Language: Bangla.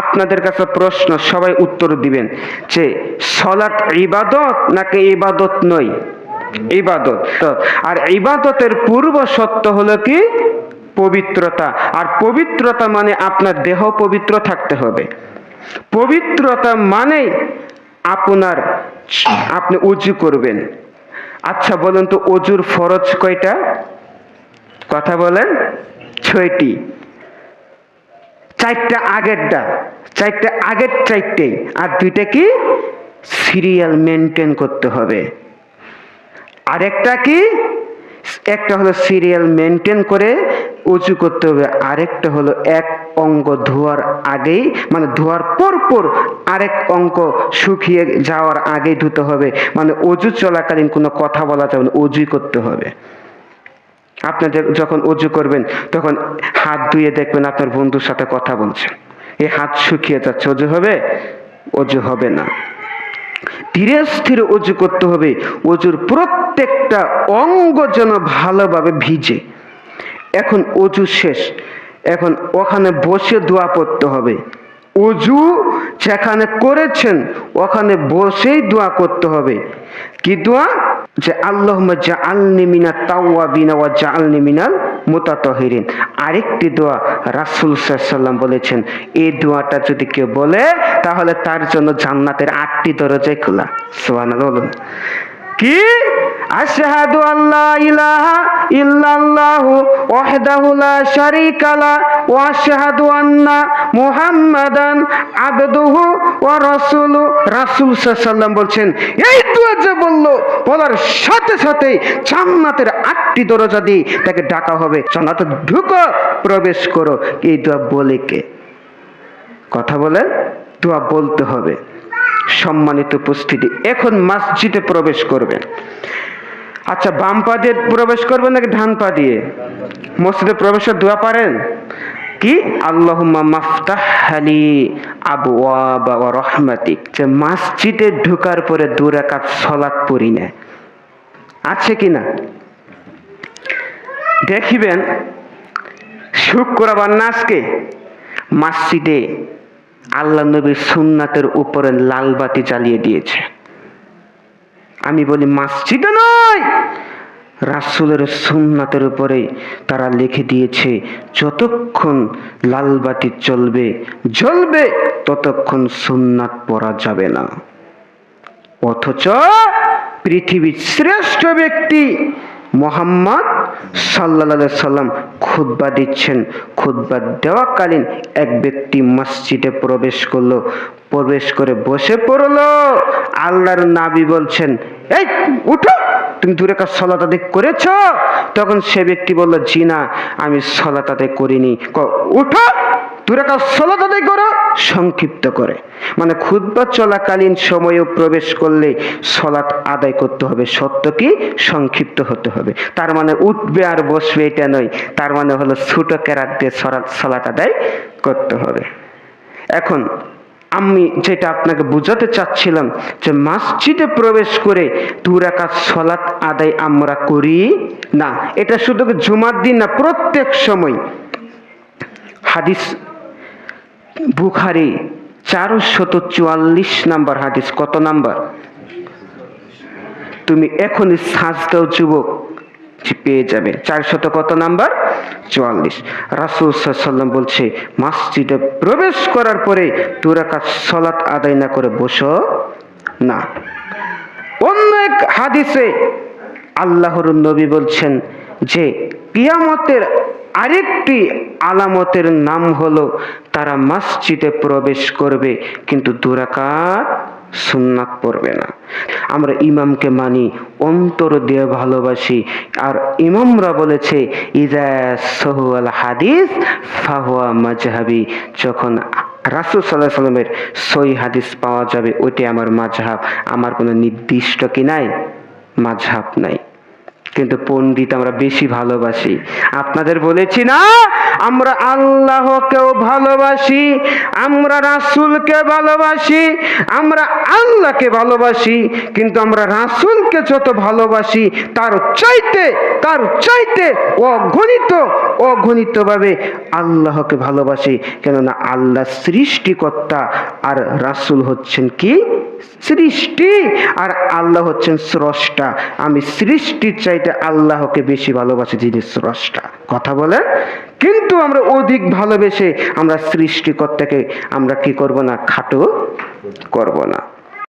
আপনাদের কাছে প্রশ্ন, সবাই উত্তর দিবেন যে সলাৎ ইবাদত নাকি ইবাদত নয়? ইবাদত। আর ইবাদতের পূর্ব সত্য হলো কি? পবিত্রতা। আর পবিত্রতা মানে আপনার দেহ পবিত্র থাকতে হবে। পবিত্রতা মানে আপনার আপনি উজু করবেন। আচ্ছা বলুন তো অজুর ফরজ কয়টা? কথা বলেন, ছয়টি। চারটা আগেরটা, চারটা আগের চারটে আর দুইটা কি? সিরিয়াল মেনটেন করতে হবে। আরেকটা কি? একটা হলো সিরিয়াল মেনটেন করে উঁচু করতে হবে। আরেকটা হলো এক অঙ্গ ধোয়ার আগেই মানে ধোয়ার পর পর আরেক অঙ্ক শুকিয়ে যাওয়ার আগেই ধুতে হবে। মানে অজু চলাকালীন কোনো কথা বলা যাবে না, অজুই করতে হবে। আপনাদের যখন অজু করবেন, তখন হাত ধুয়ে দেখবেন আপনার বন্ধুর সাথে কথা বলছেন এই হাত শুকিয়ে যাচ্ছে অজু হবে? অজু হবে না। ধীরে স্থিরে অজু করতে হবে। অজুর প্রত্যেকটা অঙ্গ যেন ভালোভাবে ভিজে। এখন অজু শেষ। এখন ওখানে বসে দোয়া পড়তে হবে। অজু যেখানে করেছেন, ওখানে বসেই দোয়া করতে হবে। কি দোয়া? যে আল্লাহ যা আলনি মিনা তাওয়া বিনা ওয়া যা আলনি মিনাল মুতাতহিরিন। আরেকটি দোয়া রাসুল সাল্লাম বলেছেন, এই দোয়াটা যদি কেউ বলে, তাহলে তার জন্য জান্নাতের আটটি দরজায় খোলা। সোহান বলুন। কি? আশহাদু আল্লা ইলাহা ইল্লাল্লাহু ওয়াহদাহু লা শারীকা লা ওয়া আশহাদু আন্না মুহাম্মাদান আবদুহু ওয়া রাসূলু। রাসূল সাল্লাল্লাহু বলছেন, এই দোয়া যে বলল, বলার সাথে সাথে জান্নাতের আটটি দরজা দিয়ে তাকে ডাকা হবে। জান্নাতে ঢুকো, প্রবেশ করো। এই দোয়া বলে কে? কথা বলে দোয়া বলতে হবে। সম্মানিত উপস্থিতি। এখন মসজিদে প্রবেশ করবেন। আচ্ছা বাম পা দিয়ে প্রবেশ করবেন নাকি ডান পা দিয়ে? মসজিদে প্রবেশের দোয়া পারেন? কি? আল্লাহুম্মা মাফতাহ আবওয়াবা ওয়া রহমাতিক। যে মসজিদে ঢোকার পরে দু রাকাত সালাত পড়ি না আছে কি না? দেখিবেন শুক্রবার না আজকে মসজিদে আল্লাহ নবীর সুন্নাতের উপরে লাল বাতি জ্বালিয়ে দিয়েছে। আমি বলি, মসজিদে নয়, রাসুলের সুন্নাতের উপরে তারা লিখে দিয়েছে, যতক্ষণ লাল বাতি চলবে জ্বলবে, ততক্ষণ সুন্নাত পড়া যাবে না। অথচ পৃথিবীর শ্রেষ্ঠ ব্যক্তি মোহাম্মদ সাল্লা সাল্লাম খুদ্া দিচ্ছেন। খুদ্া দেওয়াকালীন এক ব্যক্তি মসজিদে প্রবেশ করল। প্রবেশ করে বসে পড়ল। আল্লাহর নাবি বলছেন, এই, উঠো। তুমি দূরে কাজ সলাত আদায় করেছ? তখন সে ব্যক্তি বলল, জি না, আমি সলাতাতে করিনি। উঠো। দূরে কাজ সলাত আদায় করো, সংক্ষিপ্ত করে। মানে খুদ্া চলাকালীন সময়েও প্রবেশ করলে সলাৎ আদায় করতে হবে। সত্য কি? সংক্ষিপ্ত হতে হবে। তার মানে উঠবে আর বসবে এটা নয়। তার মানে হলো ছোটো কেরাত দিয়ে সলাৎ আদায় করতে হবে। এখন আমি যেটা আপনাকে বোঝাতে চাচ্ছিলাম যে মসজিদে প্রবেশ করে দুরাকাত সলাৎ আদায় আমরা করি না। এটা শুধু জুমার দিন না, প্রত্যেক সময়। হাদিস বুখারি চারশত চুয়াল্লিশ নাম্বার হাদিস। কত নাম্বার? তুমি এখনই সাজ দাও যুবক পেয়ে যাবে। চারশত কত নাম্বার? চুয়াল্লিশ। রাসুল সাল্লাম বলছে, মসজিদে প্রবেশ করার পরে তোরা কাজ সলাৎ আদায় না করে বসো না। অন্য এক হাদিসে আল্লাহর নবী বলছেন যে, কিয়ামতের আরেকটি আলামতের নাম হলো, তারা মসজিদে প্রবেশ করবে, কিন্তু দুরাকাত সুন্নাত পড়বে না। আমরা ইমামকে মানি, অন্তর দিয়ে ভালোবাসি, আর ইমামরা বলেছে ইজা সহুয়াল হাদিস ফাহুয়া মাজহাবি। যখন রাসুল সাল্লাহ সাল্লামের সই হাদিস পাওয়া যাবে, ওইটাই আমার মাঝহাব আমার কোনো নির্দিষ্ট কি নাই? মাঝহাব নাই। কিন্তু পণ্ডিত আমরা বেশি ভালোবাসি। আপনাদের বলেছি না, আমরা আল্লাহকেও ভালোবাসি, আমরা রাসূলকে ভালোবাসি, আমরা আল্লাহকে ভালোবাসি, কিন্তু আমরা রাসূলকে যত ভালোবাসি, তার চাইতে তার চাইতে অগণিত, অগণিতভাবে আল্লাহকে ভালোবাসি। কেননা আল্লাহ সৃষ্টিকর্তা আর রাসূল হচ্ছেন কি? সৃষ্টি আর আল্লাহ হচ্ছেন স্রষ্টা। আমি সৃষ্টির চাইতে আল্লাহকে বেশি ভালোবাসি, যিনি স্রষ্টা। কথা বলে কিন্তু আমরা অধিক ভালোবেসে আমরা সৃষ্টিকর্তাকে আমরা কি করব না? খাটো করব না।